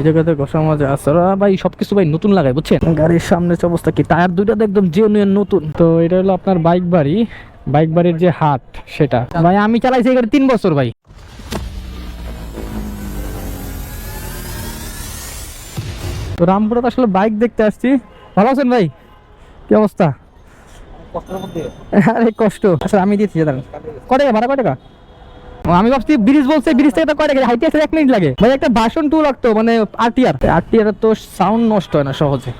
এই জায়গাতে ঘষা মজা আছে ভাই সবকিছু ভাই নতুন লাগায় বুঝছেন? গাড়ির সামনের অবস্থা কি? টায়ার দুইটা তো একদম জেনুইন নতুন। তো এটা হলো আপনার বাইক বাড়ি। বাইক বাড়ির যে হাট সেটা। ভাই আমি চালাইছি গাড়ি তিন বছর ভাই। তো রামপুরে তো আসলে বাইক দেখতে আসছি। ভালো আছেন ভাই? কি অবস্থা? আরে কষ্ট। আচ্ছা আমি দিচ্ছি দাঁড়ান। টাকা ভাড়া টাকা? ও, আমি ভাবছি ব্রিজ বলছে, ব্রিজ থেকে তো কয় টাকা হাইটে এক মিনিট লাগে। মানে একটা ভাষণ টু লাগতো মানে আরটিআর আরটিআর তো সাউন্ড নষ্ট হয় না সহজে।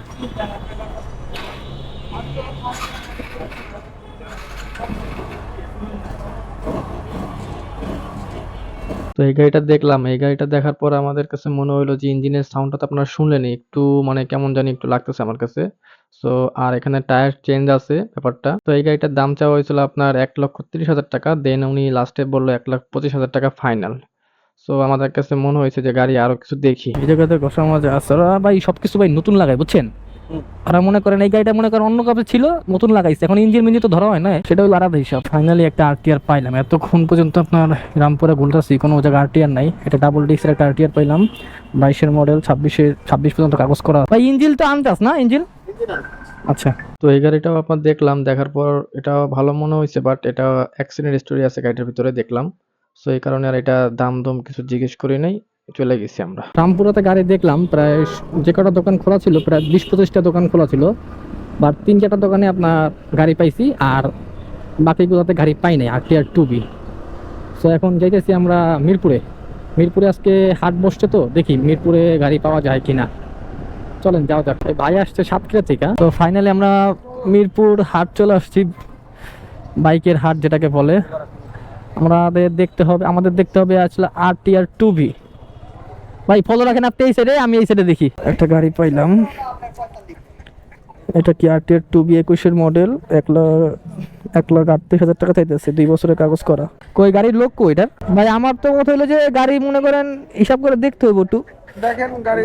তো এই গাড়িটা দেখলাম। এই গাড়িটা দেখার পর আমাদের কাছে মনে হলো যে ইঞ্জিনের সাউন্ডটা তো আপনারা শুনলেন একটু মানে কেমন জানি একটু লাগতেছে আমার কাছে। সো আর এখানে টায়ার চেঞ্জ আছে ব্যাপারটা। তো এই গাড়িটার দাম চাওয়া হয়েছিল আপনার এক লক্ষ তিরিশ হাজার টাকা দেন উনি লাস্টে বলল এক লাখ পঁচিশ হাজার টাকা ফাইনাল সো আমাদের কাছে মনে হয়েছে যে গাড়ি আরও কিছু দেখি। এই জায়গাতে ঘষা মজা আছে। ভাই সবকিছু ভাই নতুন লাগায়, বুঝছেন? ওরা মনে করেন, এই গাড়িটা মনে করেন অন্য কাপে ছিল, নতুন লাগাইছে। এখন ইঞ্জিন মিঞ্জিন তো ধরা হয় না সেটা হলো আলাদা হিসাব। ফাইনালি একটা আরটিআর পাইলাম। এতক্ষণ পর্যন্ত আপনার রামপুরে ঘুরতেছি কোনো জায়গায় আরটিআর নাই। এটা ডাবল ডিস্কের একটা আরটিআর পাইলাম। বাইশের মডেল ছাব্বিশে, ছাব্বিশ পর্যন্ত কাগজ করা। ভাই, ইঞ্জিন তো আনতাস না? ইঞ্জিন? আচ্ছা। তো এই গাড়িটাও আপনার দেখলাম, দেখার পর এটা ভালো মনে হয়েছে বাট এটা অ্যাক্সিডেন্ট স্টোরি আছে গাড়িটার ভিতরে দেখলাম। সো এই কারণে আর এটা দাম দম কিছু জিজ্ঞেস করি নাই। চলে গেছি আমরা। রামপুরাতে গাড়ি দেখলাম, প্রায় যে কটা দোকান খোলা ছিল, প্রায় বিশ পঁচিশটা দোকান খোলা ছিল। বাট তিন চারটা দোকানে আপনার গাড়ি পাইছি, আর বাকিগুলোতে গাড়ি পাই নাই R T R two B so এখন যাইতেছি আমরা মিরপুরে। মিরপুরে আজকে হাট বসছে তো, দেখি মিরপুরে গাড়ি পাওয়া যায় কিনা। চলেন, যাওয়া যাক। ভাই আসছে সাতক্ষীরা থেকে। তো ফাইনালি আমরা মিরপুর হাট চলে আসছি। বাইকের হাট যেটাকে বলে। আমাদের দেখতে হবে, আমাদের দেখতে হবে আসলে R T R two B ভাই ফলো রাখেন আপনি এই সাইডে আমি এই সাইডে দেখি। একটা গাড়ি পাইলাম। এটা কি R T R two B একুশের মডেল এক লাখ এক লাখ আটত্রিশ হাজার টাকা চাইতেছে দুই বছরের কাগজ করা। কই গাড়ির লোক কই এটার ভাই আমার তো কথা হলো যে গাড়ি মনে করেন হিসাব করে দেখতে হবে একটু। দেখেন গাড়ি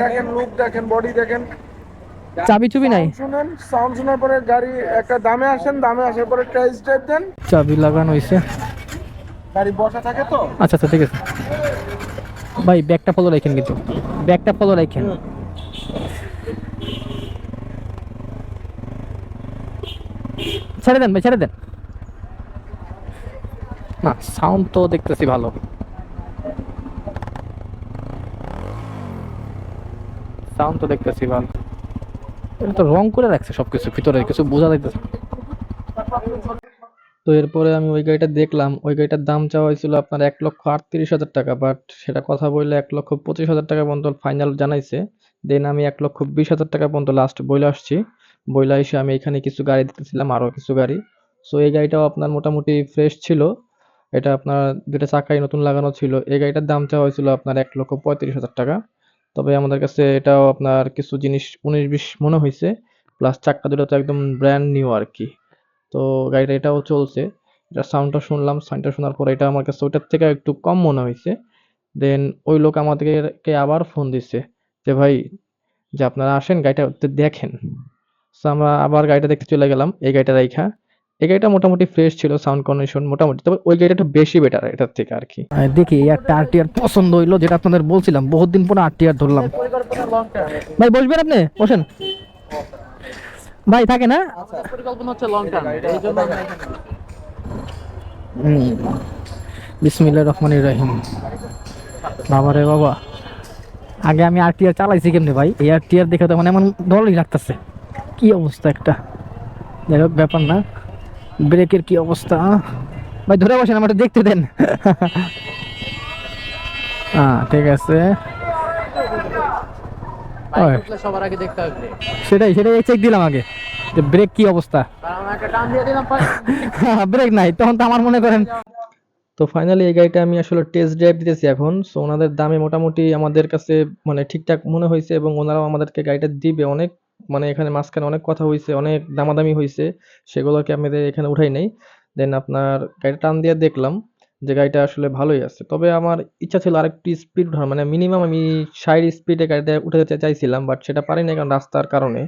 দেখেন। লুক দেখেন বডি দেখেন। চাবি চুবি নাই? শুনেন সাউন্ড শোনার পরে গাড়ি একটা দামে আসেন দামে আসার পরে প্রাইস টাইপ দেন। চাবি লাগানো হয়েছে গাড়ি বসা থাকে তো? আচ্ছা আচ্ছা ঠিক আছে। ভাই, ব্যাগটা ফলো রাখেন কিন্তু। ব্যাগটা ফলো রাখেন। ছেড়ে দেন ভাই, ছেড়ে দেন। না সাউন্ড তো দেখতেছি ভালো। সাউন্ড তো দেখতেছি ভালো। এটা তো রং করে রাখছে সবকিছু ভিতরে কিছু বোঝা যাইতেছে এরপরে আমি ওই গাড়িটা দেখলাম, ওই গাড়িটার দাম চাওয়া হয়েছিল আপনার এক লক্ষ আটত্রিশ হাজার টাকা বাট সেটা কথা বললে এক লক্ষ পঁচিশ হাজার টাকা পর্যন্ত ফাইনাল জানাইছে। দেন আমি এক লক্ষ বিশ হাজার টাকা পর্যন্ত লাস্ট বইলে আসছি। বইলা এসে আমি এখানে কিছু গাড়ি দেখতেছিলাম আরও কিছু গাড়ি। সো এই গাড়িটাও আপনার মোটামুটি ফ্রেশ ছিল। এটা আপনার দুটা চাকাই নতুন লাগানো ছিল, এই গাড়িটার দাম চাওয়া হয়েছিল আপনার এক লক্ষ পঁয়ত্রিশ হাজার টাকা। তবে আমাদের কাছে এটাও আপনার কিছু জিনিস উনিশ বিশ মনে হয়েছে প্লাস চাক্কা দুটো তো একদম ব্র্যান্ড নিউ আর কি। তো গাড়িটা এটাও চলছে। এটা সাউন্ডটা শুনলাম সাউন্ডটা শোনার পর এটা আমার কাছে ওইটার থেকে একটু কম মনে হয়েছে। দেন ওই লোক আমাদেরকে আবার ফোন দিচ্ছে যে ভাই যে আপনারা আসেন গাড়িটা দেখেন। তো আমরা আবার গাড়িটা দেখতে চলে গেলাম এই গাড়িটা রাইখা। এই গাড়িটা মোটামুটি ফ্রেশ ছিল সাউন্ড কন্ডিশন মোটামুটি। তবে ওই গাড়িটা একটু বেশি বেটার এটার থেকে আর কি। দেখি একটা আর আরটিআর পছন্দ হইল যেটা আপনাদের বলছিলাম বহুত দিন পরে আরটিআর ধরলাম। ভাই বসবেন আপনি? বসেন। ভাই থাকে না? পরিকল্পনা হচ্ছে লং টার্ম এই জন্য বিসমিল্লাহ রহমান রহিম। বাবা রে বাবা। আগে আমি আর আরটিআর চালাইছি কেমনে ভাই? এই আর আরটিআর দেখে তো মানে এমন ডরই লাগতেছে। কি অবস্থা একটা? যাই হোক ব্যাপার না। ব্রেকের কি অবস্থা? ভাই ধরে বসেন আমার একটু দেখতে দেন। হ্যাঁ ঠিক আছে। সবার আগে দেখতে হবে। সেটাই সেটাই চেক দিলাম আগে। যে ব্রেক কি অবস্থা। ব্রেক নাই তখন তো আমার মনে করেন। তো ফাইনালি এই গাড়িটা আমি আসলে টেস্ট ড্রাইভ দিতেছি এখন। সো ওনাদের দামে মোটামুটি আমাদের কাছে মানে ঠিকঠাক মনে হয়েছে এবং ওনারাও আমাদেরকে গাড়িটা দিবে অনেক। মানে এখানে মাঝখানে অনেক কথা হয়েছে অনেক দামাদামি হয়েছে। সেগুলোকে আমাদের এখানে উঠাই নাই। দেন আপনার গাড়িটা টান দিয়ে দেখলাম। যে গাড়িটা আসলে ভালোই আছে। তবে আমার ইচ্ছা ছিল আরেকটু স্পিড উঠানো মানে মিনিমাম আমি ষাট স্পিডে গাড়িটা উঠে যেতে চাইছিলাম বাট সেটা পারি না কারণ রাস্তার কারণে।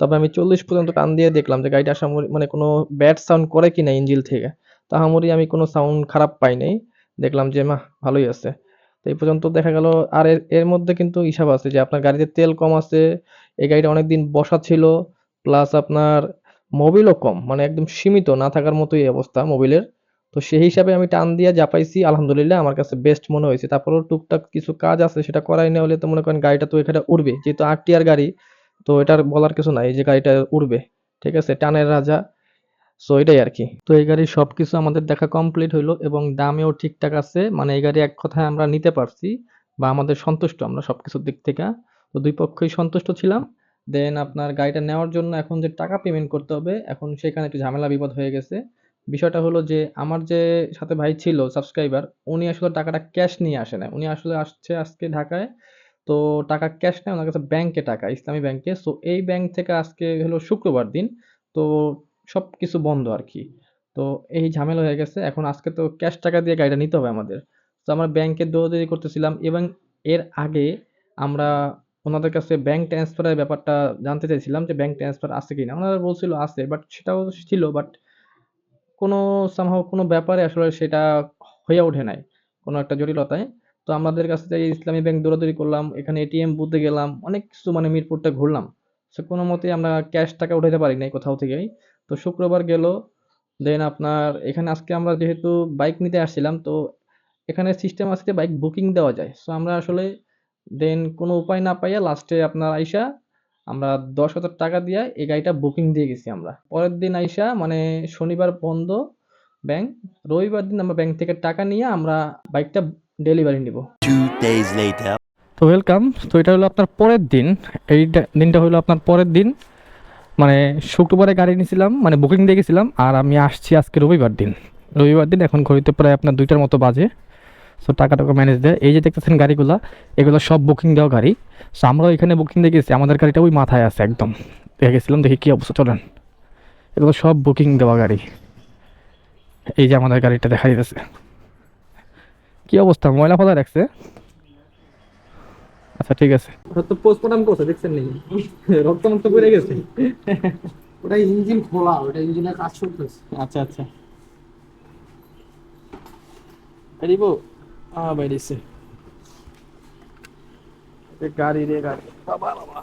তবে আমি চল্লিশ পর্যন্ত টান দিয়ে দেখলাম যে গাড়িটা আসামরি মানে কোনো ব্যাড সাউন্ড করে কি না ইঞ্জিল থেকে। তাহামরি আমি কোনো সাউন্ড খারাপ পাই নাই। দেখলাম যে মা ভালোই আছে। তো এই পর্যন্ত দেখা গেল, আর এর এর মধ্যে কিন্তু হিসাব আছে যে আপনার গাড়িতে তেল কম আছে, এই গাড়িটা অনেকদিন বসা ছিল প্লাস আপনার মোবিলও কম মানে একদম সীমিত, না থাকার মতোই অবস্থা মোবিলের তো সেই হিসাবে আমি টান দিয়ে যা পাইছি, আলহামদুলিল্লাহ আমার কাছে বেস্ট মনে হয়েছে। তারপরেও টুকটাক কিছু কাজ আছে, সেটা করাই না হলে তো মনে করেন গাড়িটা তো এখানে উড়বে, যেহেতু আরটিআর গাড়ি, তো এটার বলার কিছু নাই যে গাড়িটা উড়বে, ঠিক আছে? টানের রাজা। সো এটাই আর কি। তো এই গাড়ির সবকিছু আমাদের দেখা কমপ্লিট হইল এবং দামেও ঠিকঠাক আছে। মানে এই গাড়ি এক কথায় আমরা নিতে পারছি বা আমাদের সন্তুষ্ট আমরা সব কিছুর দিক থেকে। তো দুই পক্ষই সন্তুষ্ট ছিলাম। দেন আপনার গাড়িটা নেওয়ার জন্য এখন যে টাকা পেমেন্ট করতে হবে, এখন সেখানে একটু ঝামেলা বিপদ হয়ে গেছে। বিষয়টা হলো যে, আমার যে সাথে ভাই ছিল সাবস্ক্রাইবার উনি আসলে টাকাটা ক্যাশ নিয়ে আসে না উনি আসলে আসছে আজকে ঢাকায়, তো টাকা ক্যাশ নেয়, ওনার কাছে ব্যাংকে টাকা, ইসলামী ব্যাংকে সো এই ব্যাংক থেকে আজকে হলো শুক্রবার দিন, তো সব কিছু বন্ধ আর কি তো এই ঝামেলা হয়ে গেছে, এখন আজকে তো ক্যাশ টাকা দিয়ে গাড়িটা নিতে হবে আমাদের। তো আমরা ব্যাংকে দৌড়াদৌড়ি করতেছিলাম এবং এর আগে আমরা ওনাদের কাছে ব্যাংক ট্রান্সফারের ব্যাপারটা জানতে চাইছিলাম যে ব্যাংক ট্রান্সফার আছে কিনা। ওনারা বলছিল আছে বাট সেটাও ছিল বাট কোনো সামহাও কোনো ব্যাপারে আসলে সেটা হয়ে ওঠে নাই কোনো একটা জটিলতায়। তো আমাদের কাছে যে ইসলামী ব্যাংক দৌড়াদৌড়ি করলাম, এখানে এটিএম বুথে গেলাম, অনেক কিছু মানে মিরপুরটা ঘুরলাম। সে কোনো মতেই আমরা ক্যাশ টাকা উঠাতে পারি নাই কোথাও থেকেই। তো শুক্রবার গেল দেন আপনার এখানে আজকে আমরা যেহেতু বাইক নিতে আসছিলাম, তো এখানে সিস্টেম আছে যে বাইক বুকিং দেওয়া যায়। সো আমরা আসলে দেন কোনো উপায় না পাইয়া লাস্টে আপনার আইসা আমরা দশ হাজার টাকা দিয়ে এই গাড়িটা বুকিং দিয়ে গেছি আমরা। পরের দিন আইসা মানে শনিবার বন্ধ ব্যাংক রবিবার দিন আমরা ব্যাংক থেকে টাকা নিয়ে আমরা বাইকটা ডেলিভারি নিব। তো ওয়েলকাম তো এটা হলো আপনার পরের দিন। এই দিনটা হলো আপনার পরের দিন। মানে শুক্রবারে গাড়ি নিয়েছিলাম মানে বুকিং দিয়ে গেছিলাম আর আমি আসছি আজকে রবিবার দিন। রবিবার দিন এখন ঘড়িতে প্রায় আপনার দুইটার মতো বাজে। সো টাকা টাকা ম্যানেজ দেয় এই যে দেখতেছেন গাড়িগুলো এগুলো সব বুকিং দেওয়া গাড়ি। সো আমরাও এখানে বুকিং দিয়ে গেছি আমাদের গাড়িটা ওই মাথায় আছে একদম। দেখে গেছিলাম দেখি কী অবস্থা চলেন। এগুলো সব বুকিং দেওয়া গাড়ি। এই যে আমাদের গাড়িটা দেখা দিতেছে কী অবস্থা ময়লা ফলা রাখছে? আচ্ছা ঠিক আছে। ওটা তো পোস্টমর্টম করছে দেখছেন নাকি? রক্ত মুক্ত পড়ে গেছে। ওটা ইঞ্জিন খোলা ওটা ইঞ্জিনের কাজ চলতেছে। আচ্ছা আচ্ছা। গাড়ি রে গাড়ি বাবা বাবা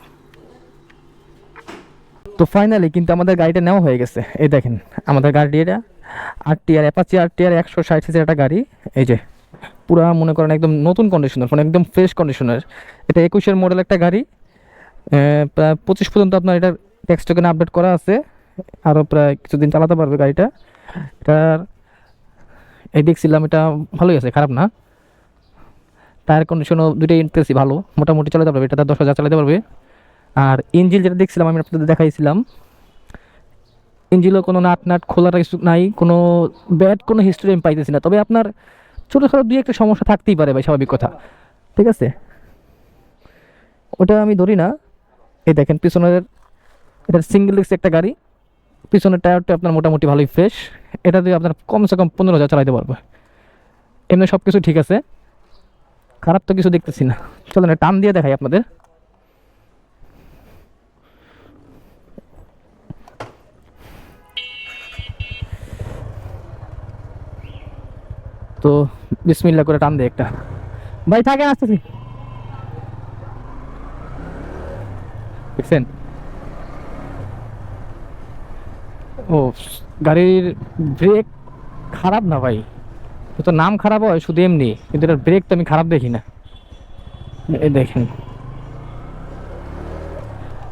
তো ফাইনালি কিন্তু আমাদের গাড়িটা নেওয়া হয়ে গেছে। এই দেখেন আমাদের গাড়ি এটা R T R Apache R T R একশো ষাট সিসির একটা গাড়ি। এই যে পুরা মনে করেন একদম নতুন কন্ডিশনার মানে একদম ফ্রেশ কন্ডিশনার এটা একুশের মডেল একটা গাড়ি। প্রায় পঁচিশ পর্যন্ত আপনার এটা ট্যাক্স টোকেন আপডেট করা আছে। আরও প্রায় কিছুদিন চালাতে পারবে গাড়িটা। এটার এই দেখছিলাম এটা ভালোই আছে খারাপ না। টায়ার কন্ডিশনও দুটোই ইন্টারেস্টই ভালো। মোটামুটি চালাতে পারবে, এটা দশ হাজার চালাতে পারবে। আর ইঞ্জিল যেটা দেখছিলাম, আমি আপনাদের দেখাইছিলাম। ইঞ্জিনও কোনো নাট নাট খোলার কিছু নাই, কোনো ব্যাড কোনো হিস্ট্রি আমি পাইতেছি না। তবে আপনার ছোটোখাটো দুই একটা সমস্যা থাকতেই পারে ভাই, স্বাভাবিক কথা। ঠিক আছে? ওটা আমি ধরি না। এই দেখেন, পিছনের এটা সিঙ্গেল ডিস্ক একটা গাড়ি। পিছনের টায়ারটা আপনার মোটামুটি ভালোই ফ্রেশ এটা দিয়ে আপনার কমসে কম পনেরো হাজার চালাতে পারবে। এমনি সব কিছু ঠিক আছে। খারাপ তো কিছু দেখতেছি না। চলেন এটা টান দিয়ে দেখাই আপনাদের। তো বিসমিল্লা করে টান দে একটা। ভাই থাকে আসতেছি। দেখছেন? ও, গাড়ির ব্রেক খারাপ না ভাই? তো নাম খারাপ হয় শুধু এমনি, কিন্তু এটার ব্রেক তো আমি খারাপ দেখি না। এই দেখেন।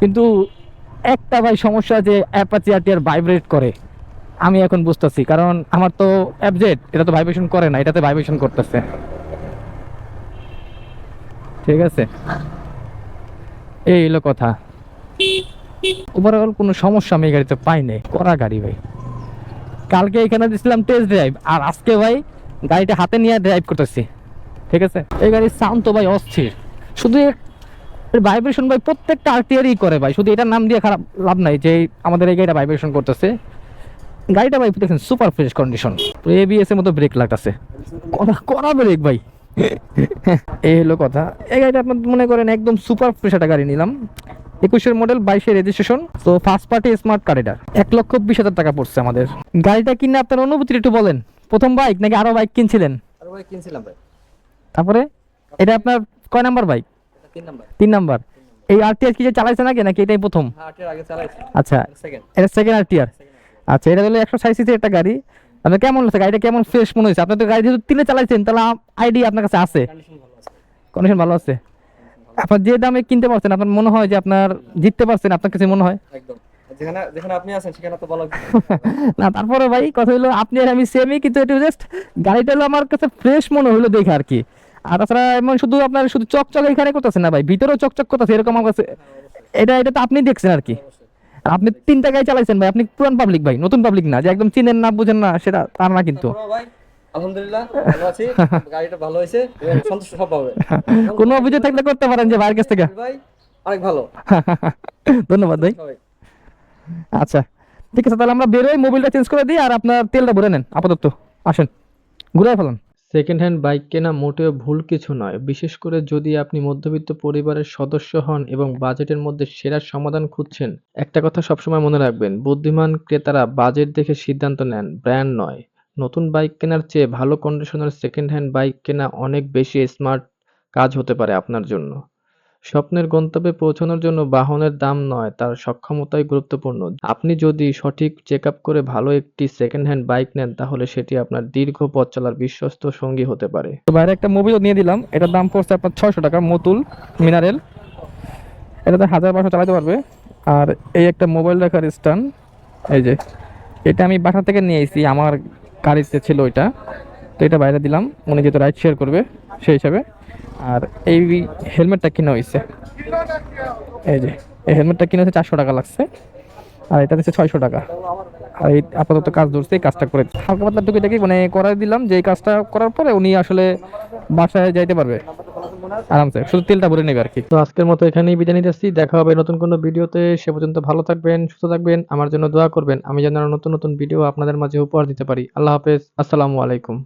কিন্তু একটা ভাই সমস্যা যে অ্যাপাচি আর টিয়ার ভাইব্রেট করে। আমি এখন বুঝতেছি, কারণ আমার তো অ্যাপজেট এটা তো ভাইব্রেশন করে না, এটাতে ভাইব্রেশন করতেছে। ঠিক আছে? এই হলো কথা। ওভারঅল কোনো সমস্যা আমি এই গাড়িতে পাই নাই করা গাড়ি ভাই। কালকে এখানে দিছিলাম টেস্ট ড্রাইভ আর আজকে ভাই গাড়িটা হাতে নিয়ে ড্রাইভ করতেছি। ঠিক আছে? এই গাড়ির সাউন্ড তো ভাই অস্থির। শুধু ভাইব্রেশন ভাই প্রত্যেকটা আরটিআরই করে ভাই। শুধু এটার নাম দিয়ে খারাপ লাভ নাই যে আমাদের এই গাড়িটা ভাইব্রেশন করতেছে। গাড়িটা ভাই দেখেন সুপার ফ্রেশ কন্ডিশন এবিএস এর মতো ব্রেক লাগতেছে। কড়া ব্রেক ভাই। এই হলো কথা। এই গাড়িটা আপনার মনে করেন একদম সুপার ফ্রেশ একটা গাড়ি নিলাম। একুশের মডেল বাইশের রেজিস্ট্রেশন তো ফার্স্ট পার্টি স্মার্ট কার এটা। এক লক্ষ বিশ হাজার টাকা পড়ছে আমাদের। গাড়িটা কিনে আপনার অনুভূতি একটু বলেন। প্রথম বাইক নাকি আরও বাইক কিনছিলেন? আর ভাই কিনছিলাম ভাই। তারপরে? এটা আপনার কয় নাম্বার বাইক তিন নাম্বার তিন নাম্বার এই আরটিআর কি যে চালাইছেন আগে নাকি এটাই প্রথম? আগে চালাইছি। আচ্ছা এটা সেকেন্ড আরটিআর আচ্ছা এটা হলো একশো ষাট সিসির একটা গাড়ি। আপনার কেমন লাগছে? গাড়িটা কেমন ফ্রেশ মনে হয়েছে? আপনি তো গাড়ি যেহেতু তিনে চালাইছেন তাহলে আইডি আপনার কাছে আছে। কন্ডিশন ভালো আছে? আপনার যে দামে কিনতে পারছেন আপনার মনে হয় যে আপনার জিততে পারছেন আপনার কাছে মনে হয়? একদম। যেখানে যেখানে আপনি আছেন সেখানে তো বলা না তারপরে ভাই কথা হলো আপনি আর আমি সেমই কিন্তু এটা জাস্ট গাড়িটা হলো আমার কাছে ফ্রেশ মনে হলো দেখে আর কি। আর তাছাড়া এমন শুধু আপনার শুধু চকচক এখানে করতেছে না ভাই ভিতরেও চকচক করতেছে এরকম আমার কাছে এটা এটা তো আপনি দেখছেন আর কি। আর আপনি তিনটা গাড়ি চালাইছেন ভাই আপনি পুরান পাবলিক ভাই নতুন পাবলিক না যে একদম চিনেন না বুঝেন না সেটা তার না কিন্তু। ভাই আলহামদুলিল্লাহ ভালো আছি। গাড়িটা ভালো হয়েছে সন্তুষ্ট সব পাবে। কোনো অভিযোগ থাকলে করতে পারেন যে ভাইয়ের কাছ থেকে। ভাই অনেক ভালো। ধন্যবাদ ভাই। আচ্ছা ঠিক আছে তাহলে আমরা বেরোই মোবাইলটা চেঞ্জ করে দিই আর আপনার তেলটা ভরে নেন আপাতত। আসেন ঘুরে ফেলান। সেকেন্ড হ্যান্ড বাইক কেনা মোটেও ভুল কিছু নয়। বিশেষ করে যদি আপনি মধ্যবিত্ত পরিবারের সদস্য হন এবং বাজেটের মধ্যে সেরা সমাধান খুঁজছেন একটা কথা সবসময় মনে রাখবেন বুদ্ধিমান ক্রেতারা বাজেট দেখে সিদ্ধান্ত নেন ব্র্যান্ড নয়। নতুন বাইক কেনার চেয়ে ভালো কন্ডিশনের সেকেন্ড হ্যান্ড বাইক কেনা অনেক বেশি স্মার্ট কাজ হতে পারে আপনার জন্য। স্বপ্নের গন্তব্যে পৌঁছানোর জন্য বাহনের দাম নয়, তার সক্ষমতাই গুরুত্বপূর্ণ। আপনি যদি সঠিক চেক করে ভালো একটি সেকেন্ড হ্যান্ড বাইক নেন, তাহলে সেটি আপনার দীর্ঘ পথ চলার বিশ্বস্ত সঙ্গী হতে পারে। তো বাইরে একটা মোবিল নিয়ে দিলাম, এটার দাম পড়ছে আপনার ছয়শো টাকা, মতুল মিনারেল। এটাতে হাজার বারোশো চালাতে পারবে। আর এই একটা মোবাইল রাখার স্ট্যান্ড এই যে, এটা আমি বাসা থেকে নিয়ে এসেছি, আমার গাড়িতে ছিল ওইটা। তো এটা বাইরে দিলাম, উনি যেহেতু রাইড শেয়ার করবে সেই হিসাবে। আর এই হেলমেটটা কিনা হয়েছে এই যে, এই হেলমেটটা কিনে হচ্ছে চারশো টাকা লাগছে। আর এটা হচ্ছে ছয়শো টাকা। আর এই আপাতত কাজ ধরছে, এই কাজটা করে হালকা পাতলা টুকিটাকি মানে করাই দিলাম, যে এই কাজটা করার পরে উনি আসলে বাসায় যাইতে পারবে। আরামসে, শুধু তেলটা ভরে নেবে আর কি। তো আজকের মতো এখানেই বিদায় নিতেছি দেখা হবে নতুন কোনো ভিডিওতে। সে পর্যন্ত ভালো থাকবেন, সুস্থ থাকবেন, আমার জন্য দোয়া করবেন। আমি যেন নতুন নতুন ভিডিও আপনাদের মাঝে উপহার দিতে পারি। আল্লাহ হাফেজ। আসসালামু আলাইকুম।